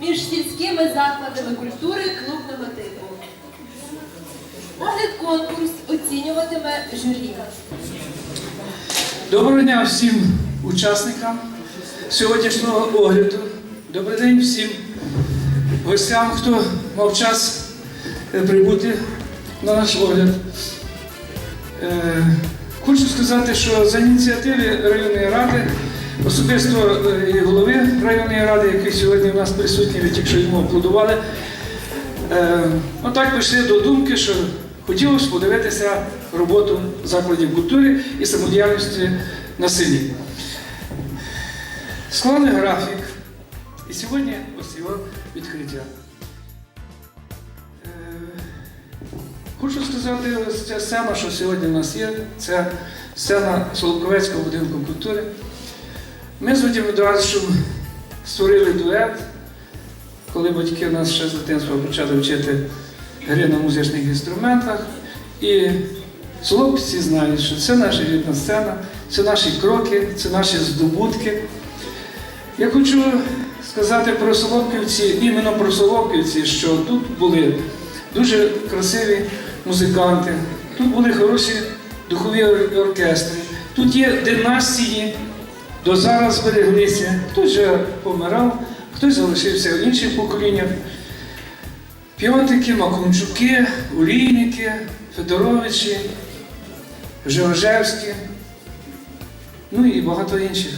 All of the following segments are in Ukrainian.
між сільськими закладами культури клубного типу. Огляд конкурс оцінюватиме журі. Доброго дня всім учасникам сьогоднішнього огляду. Добрий день всім гостям, хто мав час е, прибути на наш огляд. Е, Хочу сказати, що за ініціативи районної ради, особисто е, і голови районної ради, який сьогодні в нас присутній, ви що йому аплодували, е, отак прийшли до думки, що хотілося подивитися роботу закладів культури і самодіяльності на селі. Склали графік, і сьогодні ось його відкриття. Е, Хочу сказати, ось ця сцена, що сьогодні в нас є, це сцена Солоковецького будинку культури. Ми з Вадимом Едуардовичем створили дует, коли батьки нас ще з дитинства почали вчити гри на музичних інструментах. І солопці знають, що це наша рідна сцена, це наші кроки, це наші здобутки. Я хочу сказати про Солопківці, іменно про Солопківці, що тут були дуже красиві музиканти, тут були хороші духові оркестри, тут є династії, до зараз збереглися, хтось вже помирав, хтось залишився в інших поколіннях. Піотики, Макунчуки, Олійники, Федоровичі, Жоржевські, ну і багато інших.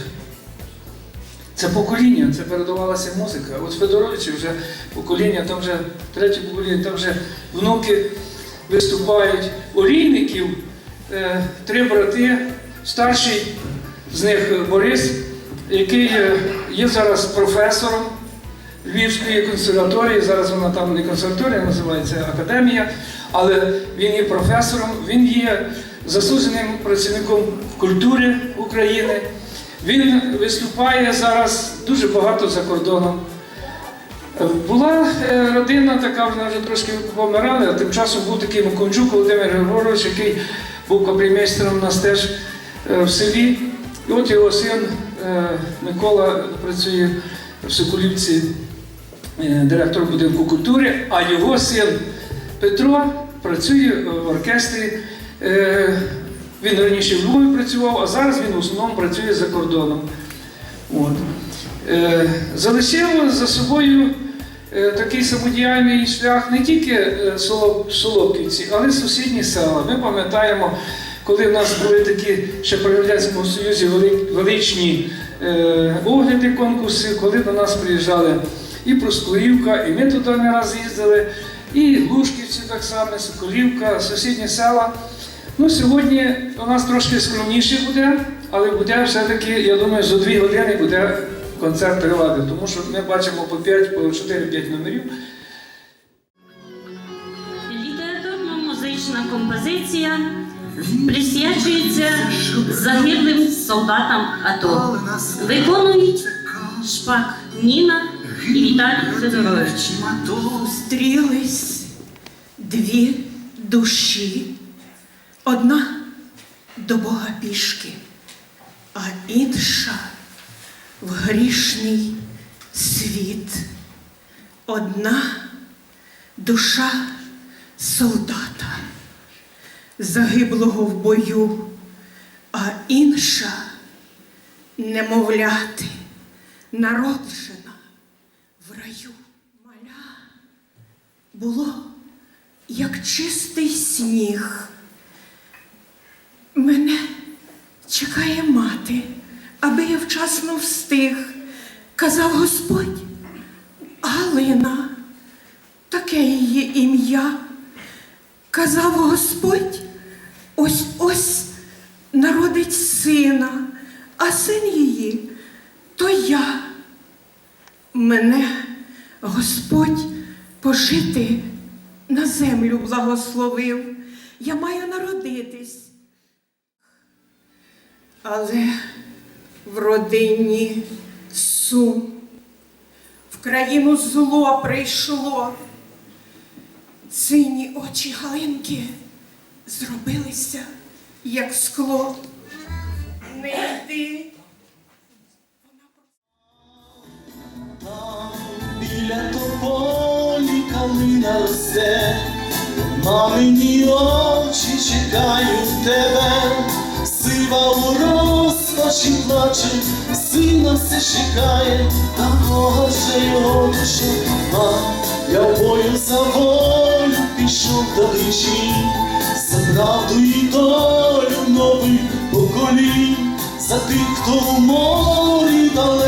Це покоління, це передавалася музика. От Федоровичі вже покоління, там вже третє покоління, там вже внуки виступають. Олійників е, три брати, старший з них Борис, який е, є зараз професором Львівської консерваторії. Зараз вона там не консерваторія, називається академія, але він є професором, він є заслуженим працівником культури України. Він виступає зараз дуже багато за кордоном. Була е, родина така, вона вже трошки помирала, а тим часом був такий Макончук Володимир Григорович, який був капельмейстером у нас теж е, в селі. І от його син е, Микола працює в Соколівці е, директором будинку культури, а його син Петро працює в оркестрі. Е, Він раніше в Львові працював, а зараз він в основному працює за кордоном. От. Залишив за собою такий самодіяльний шлях не тільки Соло- Солопківці, але й сусідні села. Ми пам'ятаємо, коли в нас були такі ще при Радянському Союзі величні е, огляди, конкурси, коли до нас приїжджали і Проскурівка, і ми туди не раз їздили, і Лушківці так само, Соколівка, сусідні села. Ну, сьогодні у нас трошки скромніше буде, але буде все-таки, я думаю, за дві години буде концерт тривати, тому що ми бачимо по 5, по 4-5 номерів. Літературно-музична композиція присвячується загиблим солдатам АТО. Виконують Шпак Ніна і Віталій Федорович. Зустрілись дві душі. Одна до Бога пішки, а інша в грішний світ. Одна душа солдата, загиблого в бою, а інша немовляти, народжена в раю. Маля було як чистий сніг. Мене чекає мати, аби я вчасно встиг, казав Господь. Галина, таке її ім'я. Казав Господь, ось ось народить сина, а син її то я. Мене Господь пожити на землю благословив. Я маю народитись. Але в родині сум, в країну зло прийшло. Сині очі Галинки зробилися, як скло. Не йди. Біля тополі калина росте, мамині очі чекають тебе, сива у розпачі плаче, сина все чекає, такого ще й очі, я бою за волю пішов далечі, за правду і долю нових поколінь, за тих, хто в морі дали.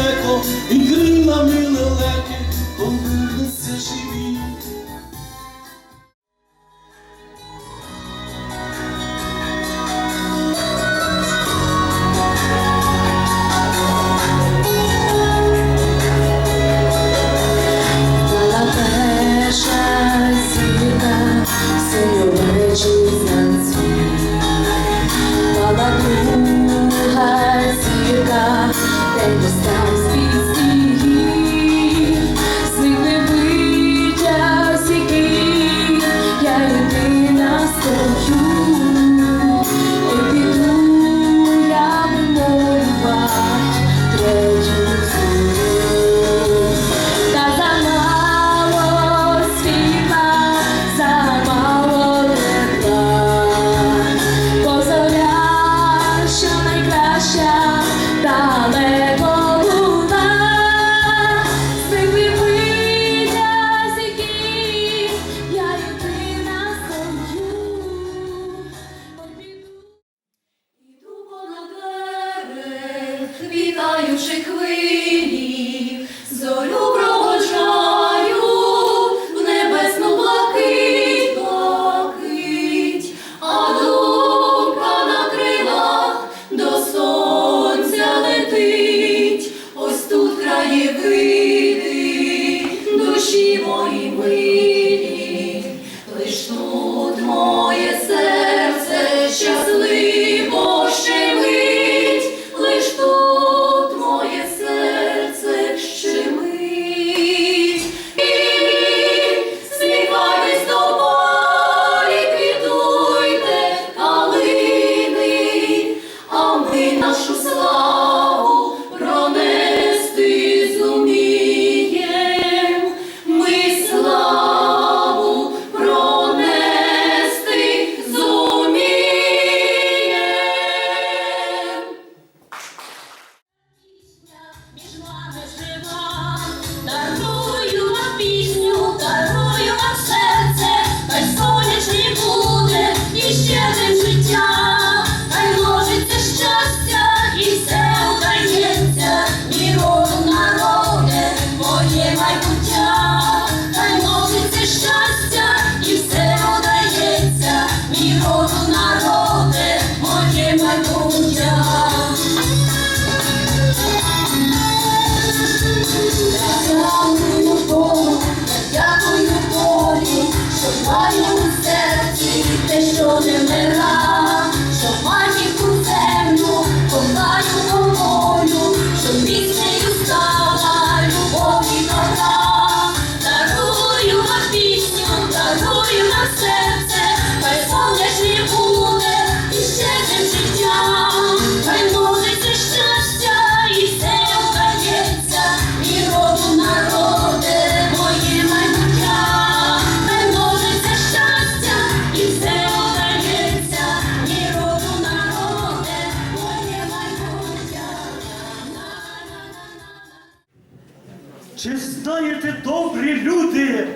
Чи знаєте, добрі люди,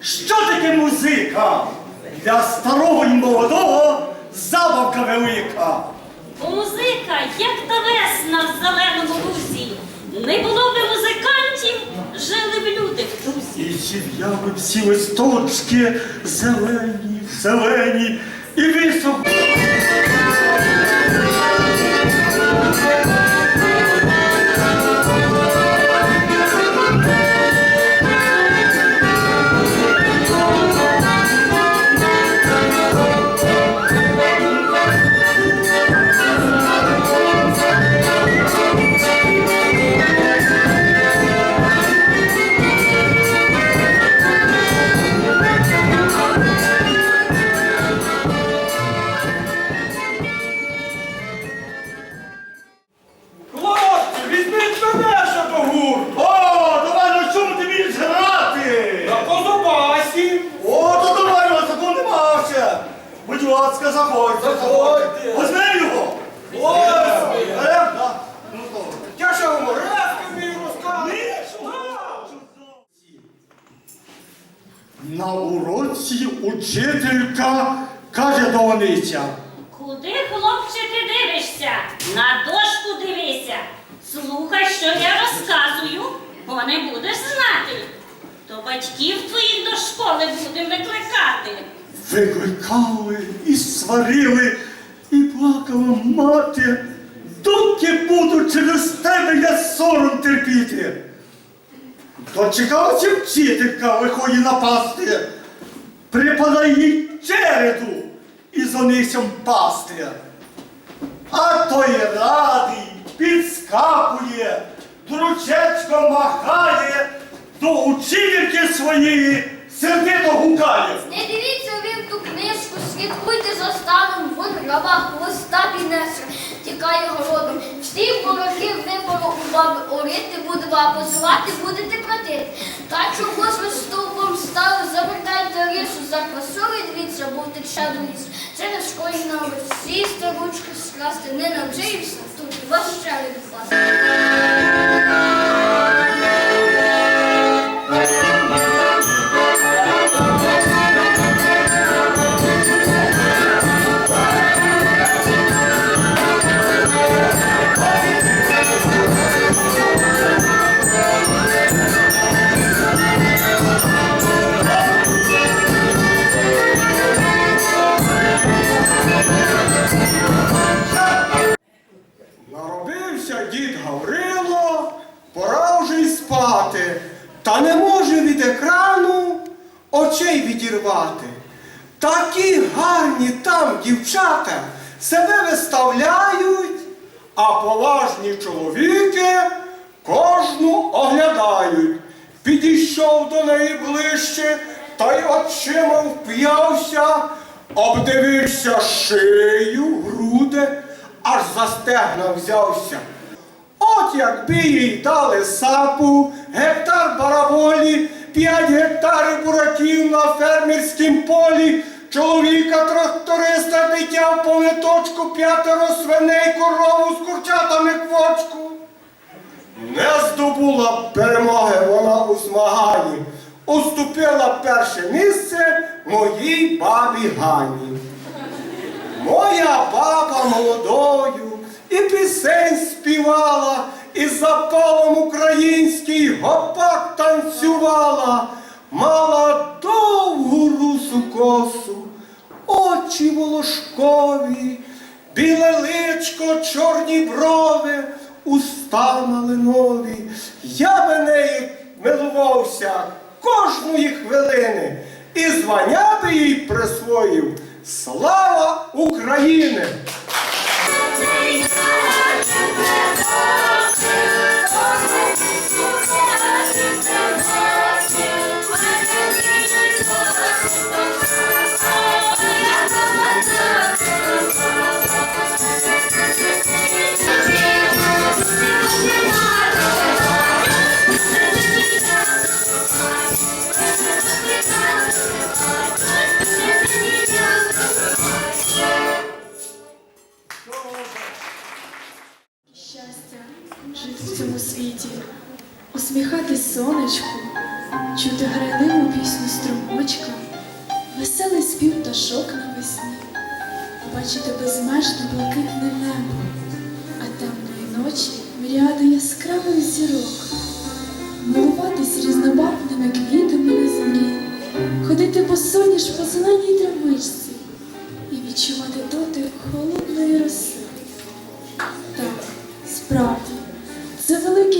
що таке музика? Для старого і молодого забавка велика. Бо музика, як та весна в зеленому лузі. Не було би музикантів, жили б люди в тузі. І зів'яли всі листочки зелені, зелені і високі. Сором терпіти. Дочекалася вчителька виходить напасти, припадає їй череду і за нисям пасти. А той радий підскакує, дручечко махає, до учительки своєї сердито гукає. Не дивіться ви ту книжку, слідкуйте за станом, вон раба хвоста піднесе, тікає городом. Всіх ворогів вибору у баби орити буде, а позивати будете платити. Та чого ж ви стовпом стали, завертайте рішу, за красою дивіться, бо втече до лісу. Через школі на сісти, ручки скласти, не навчився, тут вас ще не 5 гектарів бураків на фермерському полі, чоловіка тракториста, дитя в повиточку, п'ятеро свиней, корову з курчатами квочку. Не здобула перемоги вона у змаганні. Уступила перше місце моїй бабі Гані. Моя баба молодою і пісень співала і запалом український гопак танцювала, мала довгу русу косу, очі волошкові, біле личко, чорні брови, уста малинові. Я би неї милувався кожної хвилини і звання би їй присвоїв. Слава України!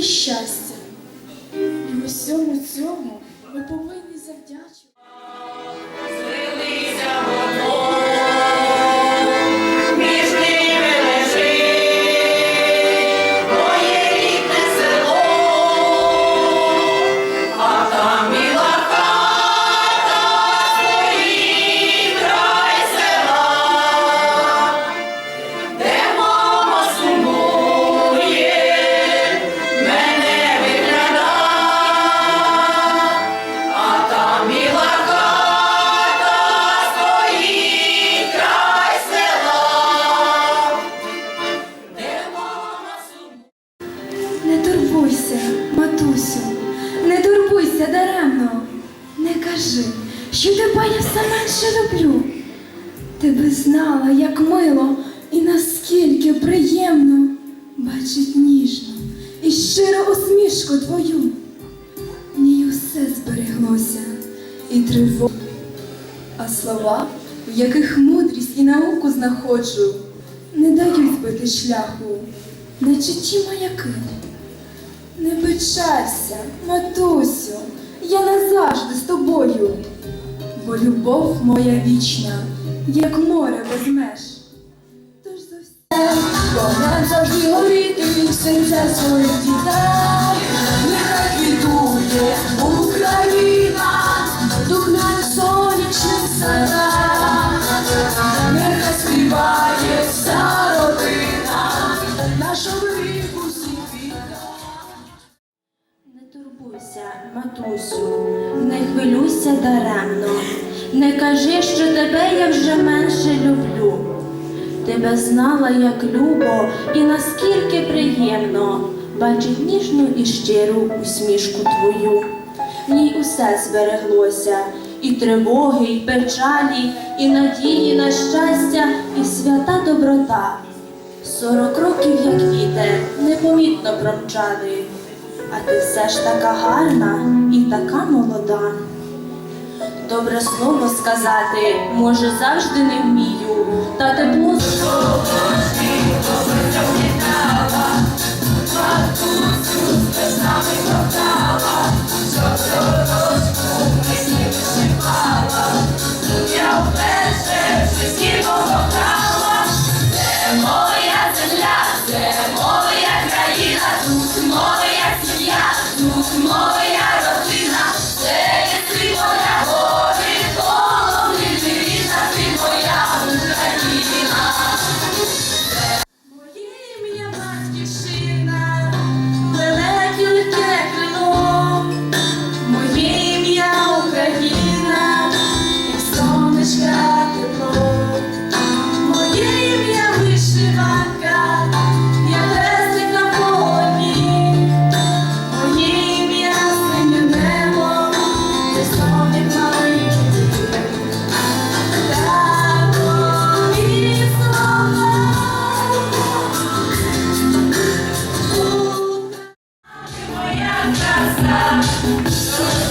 Щастя. Скажи, що тебе я все менше люблю. Ти би знала, як мило і наскільки приємно бачить ніжну і щиру усмішку твою. Ній усе збереглося і тривога. А слова, в яких мудрість і науку знаходжу, не дають збити шляху, наче ті маяки. Не печалься, матусю, я назавжди з тобою, бо любов моя вічна, як море без. Тож за все, вона завжди горіти в серця своїх дітей, матусю, не хвилюйся даремно. Не кажи, що тебе я вже менше люблю. Тебе знала, як любо і наскільки приємно бачить ніжну і щиру усмішку твою. В ній усе збереглося, і тривоги, і печалі, і надії на щастя, і свята доброта. Сорок років, як вітер, непомітно промчали, а ти все ж така гарна і така молода. Добре слово сказати, може, завжди не вмію, та тепло Моє Música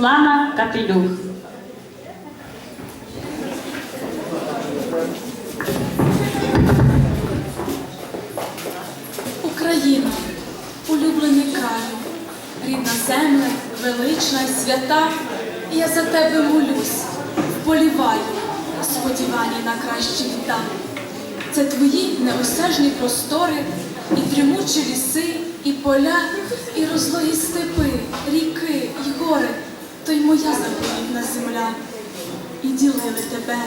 Світлана Капелюх. Україна, улюблений краю, рідна земля, велична і свята. Я за тебе молюсь, поліваю, сподівання на кращі літа. Це твої неосяжні простори, і дрімучі ліси, і поля, і розлогі степи, ріки, і гори то й моя заповітна земля. І ділили тебе,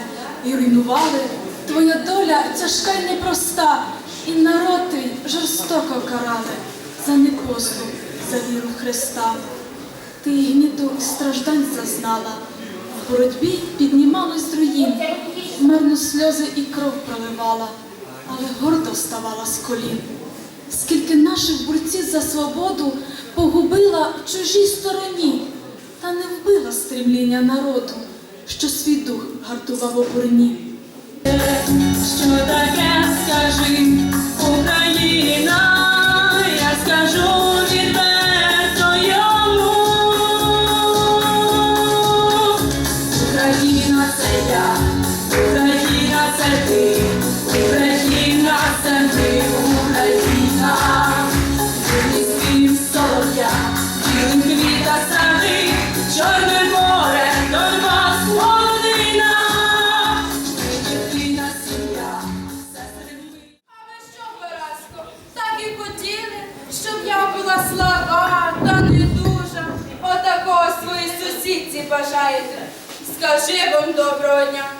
і руйнували. Твоя доля тяжка й непроста, і народ твій жорстоко карали за непослух, за віру Христа. Ти гніту страждань зазнала, в боротьбі піднімалась руїн, мирно сльози і кров проливала, але гордо ставала з колін. Скільки наших борців за свободу погубила в чужій стороні та не вбила стремління народу, що свій дух гартував у бурні. Що таке, скажи, Україна? доброго дня.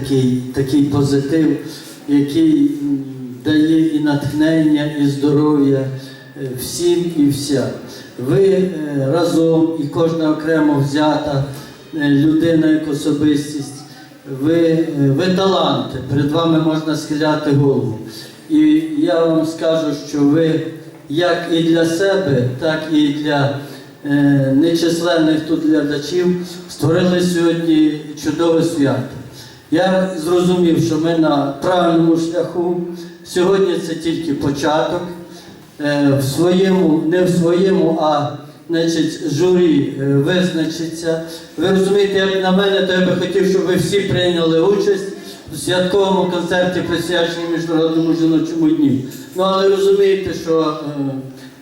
Такий, такий позитив, який дає і натхнення, і здоров'я е, всім і вся. Ви е, разом і кожна окремо взята е, людина як особистість. Ви, ви таланти, перед вами можна схиляти голову. І я вам скажу, що ви як і для себе, так і для нечисленних тут глядачів створили сьогодні чудове свято. Я зрозумів, що ми на правильному шляху. Сьогодні це тільки початок. Е, в своєму, не в своєму, а значить, журі е, визначиться. Ви розумієте, як на мене, то я би хотів, щоб ви всі прийняли участь у святковому концерті, присвяченому Міжнародному жіночому дню. Ну але розумієте, що е,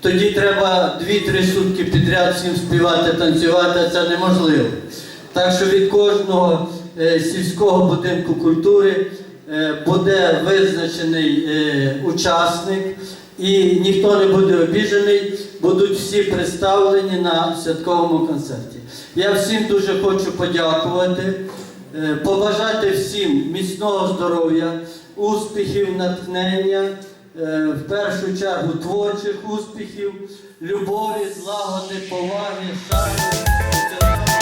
тоді треба 2-3 сутки підряд всім співати, танцювати, це неможливо. Так що від кожного сільського будинку культури е, буде визначений е, учасник, і ніхто не буде обіжений, будуть всі представлені на святковому концерті. Я всім дуже хочу подякувати, е, побажати всім міцного здоров'я, успіхів, натхнення, е, в першу чергу творчих успіхів, любові, злагоди, поваги, шани.